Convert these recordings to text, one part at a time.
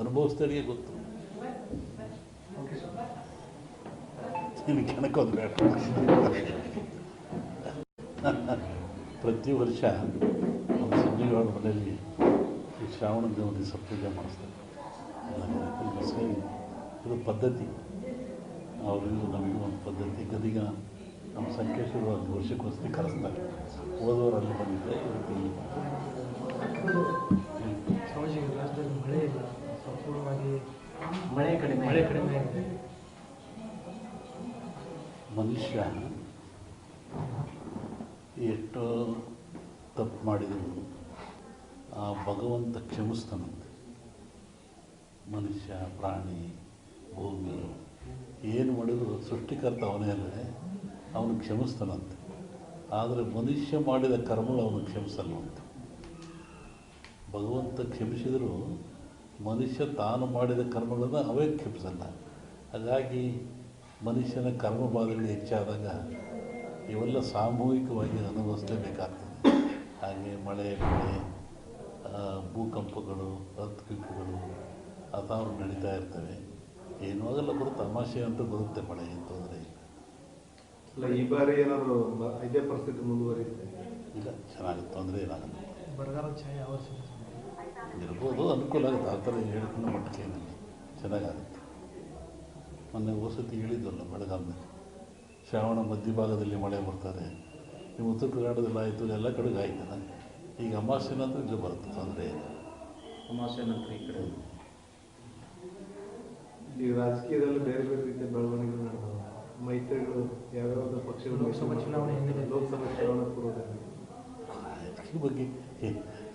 ಅನುಭವಿಸಿದವರಿಗೆ ಗೊತ್ತು. ಕೆಣಕೋದು ಬೇಡ. ಪ್ರತಿ ವರ್ಷ ಸಂಜೆಗೌಡ ಮನೆಯಲ್ಲಿ ಈ ಶ್ರಾವಣ ದೇವರಿಗೆ ಸಪೂಜೆ ಮಾಡಿಸ್ತಾರೆ. ಇದು ಪದ್ಧತಿ. ಅವರಿಗೂ ನಮಗೂ ಒಂದು ಪದ್ಧತಿ. ಗದಿಗ ನಮ್ಮ ಸಂಕೇಶ್ವರ ಒಂದು ವರ್ಷಕ್ಕೋಸ್ಕರ ಕರೆಸ್ತಾರೆ ಓದೋರು ಅಲ್ಲಿ ಬಂದಿದ್ದೆ ಇಲ್ಲಿ ಸ್ವಾಮೀಜಿ ರಾಜ್ಯದಲ್ಲಿ ಮಳೆ ಇಲ್ಲ ಸಂಪೂರ್ಣವಾಗಿ ಮಳೆ ಕಡಿಮೆ ಮಳೆ ಕಡಿಮೆ ಮನುಷ್ಯ ಎಷ್ಟೋ ತಪ್ಪು ಮಾಡಿದರು ಆ ಭಗವಂತ ಕ್ಷಮಿಸ್ತಾನಂತೆ. ಮನುಷ್ಯ ಪ್ರಾಣಿ ಭೂಮಿ ಏನು ಮಾಡಿದ್ರು ಸೃಷ್ಟಿಕರ್ತ ಅವನೇ ಅಲ್ಲದೆ ಅವನು ಕ್ಷಮಿಸ್ತಾನಂತೆ. ಆದರೆ ಮನುಷ್ಯ ಮಾಡಿದ ಕರ್ಮಗಳು ಅವನು ಕ್ಷಮಿಸಲ್ವಂತೆ. ಭಗವಂತ ಕ್ಷಮಿಸಿದರೂ ಮನುಷ್ಯ ತಾನು ಮಾಡಿದ ಕರ್ಮಗಳನ್ನು ಅವೇ ಕ್ಷಮಿಸಲ್ಲ. ಹಾಗಾಗಿ ಮನುಷ್ಯನ ಕರ್ಮ ಬಾಧೆಗಳು ಹೆಚ್ಚಾದಾಗ ಇವೆಲ್ಲ ಸಾಮೂಹಿಕವಾಗಿ ಅನುಭವಿಸಲೇಬೇಕಾಗ್ತದೆ ಹಾಗೆ ಮಳೆ ಮಳೆ ಭೂಕಂಪಗಳು ಅರ್ಥಕ್ವಿಕ್ಗಳು ಅದಾರು ನಡೀತಾ ಇರ್ತವೆ. ಏನೂ ಆಗಲ್ಲ ಬರುತ್ತೆ ತಮಾಷೆ ಅಂತ ಬರುತ್ತೆ ಮಳೆ ಏನು ತೊಂದರೆ ಇಲ್ಲ. ಈ ಬಾರಿ ಏನಾದರೂ ಬ- ಇದೇ ಪರಿಸ್ಥಿತಿ ಮುಂದುವರಿಯುತ್ತೆ? ಇಲ್ಲ ಚೆನ್ನಾಗಿ ತೊಂದರೆ ಏನಾಗಲ್ಲ. ಬರಗಾಲ ಛಾಯೆ ಅವಶ್ಯ ಇರ್ಬೋದು ಅನುಕೂಲ ಆಗುತ್ತೆ. ಆ ಥರ ಹೇಳ್ಕೊಂಡು ಮಟ್ಟಕ್ಕೆ ಏನಿಲ್ಲ ಚೆನ್ನಾಗಾಗುತ್ತೆ. ಮೊನ್ನೆ ವಸತಿ ಹೇಳಿದ್ವಲ್ಲ ಬೆಳಗಾವಿನಲ್ಲಿ ಶ್ರಾವಣ ಮಧ್ಯಭಾಗದಲ್ಲಿ ಮಳೆ ಬರ್ತಾರೆ. ನೀವು ಉತ್ತರ ಕರ್ನಾಟಕದಲ್ಲಿ ಆಯಿತು ಎಲ್ಲ ಕಡೆಗೆ ಆಯ್ತಲ್ಲ ಈಗ ಅಮಾವಾಸ್ಯೆ ನಂತರ ಇಲ್ಲಿ ಬರುತ್ತೆ ತೊಂದರೆ ಇಲ್ಲ. ಅಮಾವಾಸ್ಯೆ ನಂತರ ಈ ಕಡೆ. ಈ ರಾಜಕೀಯದಲ್ಲಿ ಬೇರೆ ಬೇರೆ ರೀತಿಯ ಬೆಳವಣಿಗೆಗಳು ನಡೆದವು. ಮೈತ್ರಿಗಳು ಯಾವ್ಯಾವ ಪಕ್ಷಗಳು ಲೋಕಸಭಾ ಚುನಾವಣೆ. ಲೋಕಸಭಾ ಚುನಾವಣೆ ಪೂರ್ವದಲ್ಲಿ ಅದ್ರ ಬಗ್ಗೆ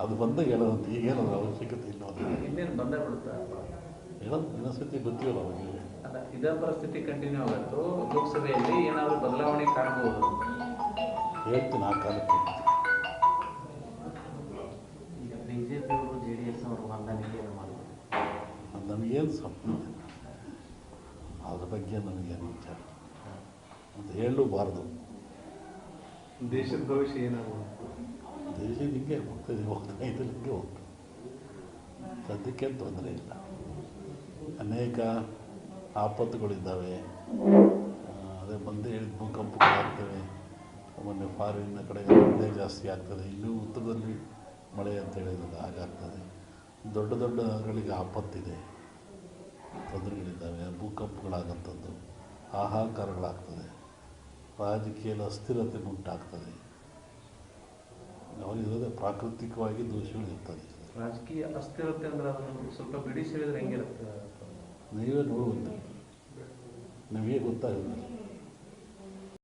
ಅದು ಬಂದಾಗ ಹೇಳೋದಂತ ಈಗೇನದ್ರ ಅವಶ್ಯಕತೆ ಇಲ್ಲ ಇನ್ನೇನು ಬಂದೇ ಬಿಡುತ್ತಾ? ಹೇಳೋದು ಇನ್ನೊಂದ್ಸತಿ ಗೊತ್ತಿಲ್ಲ ಅವರಿಗೆ ಇದೇ ಪರಿಸ್ಥಿತಿ ಕಂಟಿನ್ಯೂ ಆಗತ್ತು? ಲೋಕಸಭೆಯಲ್ಲಿ ಏನಾದರೂ ಬದಲಾವಣೆ ಕಾಣಬಹುದು? ಹೇಳ್ತೀನಿ ಆ ಕಾಲಕ್ಕೆ ಈಗ ಬಿ ಜೆ ಡಿ ಎಸ್ ಅವರು ಹೊಂದಾಣಿಕೆ ಮಾಡಿದ್ರು ಸಂಬಂಧ ಇಲ್ಲ. ಅದ್ರ ಬಗ್ಗೆ ನನಗೇನು ವಿಚಾರ ಅಂತ ಹೇಳಲೂಬಾರ್ದು ದೇಶದ ಭವಿಷ್ಯ ಏನಾಗುವುದು ದೇಶ ಹಿಂಗೆ ಹೋಗ್ತದೆ, ಹೋಗ್ತಾ ಇದ್ರೆ ಹಿಂಗೆ ಹೋಗ್ತದೆ. ಸದ್ಯಕ್ಕೇನು ತೊಂದರೆ ಇಲ್ಲ. ಅನೇಕ ಆಪತ್ತುಗಳಿದ್ದಾವೆ. ಅದೇ ಬಂದೇ ಹೇಳಿದ ಭೂಕಂಪಗಳಾಗ್ತವೆ ಮೊನ್ನೆ ಫಾರಿನ್ನ ಕಡೆ ಮಳೆ ಜಾಸ್ತಿ ಆಗ್ತದೆ. ಇನ್ನೂ ಉತ್ತರದಲ್ಲಿ ಮಳೆ ಅಂತ ಹೇಳಿದಾಗ ಹಾಗಾಗ್ತದೆ ದೊಡ್ಡ ದೊಡ್ಡ ನಗರಗಳಿಗೆ ಆಪತ್ತಿದೆ. ತೊಂದರೆಗಳಿದ್ದಾವೆ. ಭೂಕಂಪಗಳಾಗಂಥದ್ದು ಹಾಹಾಕಾರಗಳಾಗ್ತದೆ. ರಾಜಕೀಯದ ಅಸ್ಥಿರತೆ ಉಂಟಾಗ್ತದೆ. ಅವರಿರೋದೇ ಪ್ರಾಕೃತಿಕವಾಗಿ ದೋಷಗಳು ಇರ್ತದೆ ರಾಜಕೀಯ ಅಸ್ಥಿರತೆ ಅಂದ್ರೆ ಅದನ್ನು ಸ್ವಲ್ಪ ಬಿಡಿಸಿ ಹೇಳಿದ್ರೆ ಹೆಂಗಿರುತ್ತೆ ನೀವೇ ನೋಡುವಂತೆ ನಮಗೆ ಗೊತ್ತಾಗುತ್ತೆ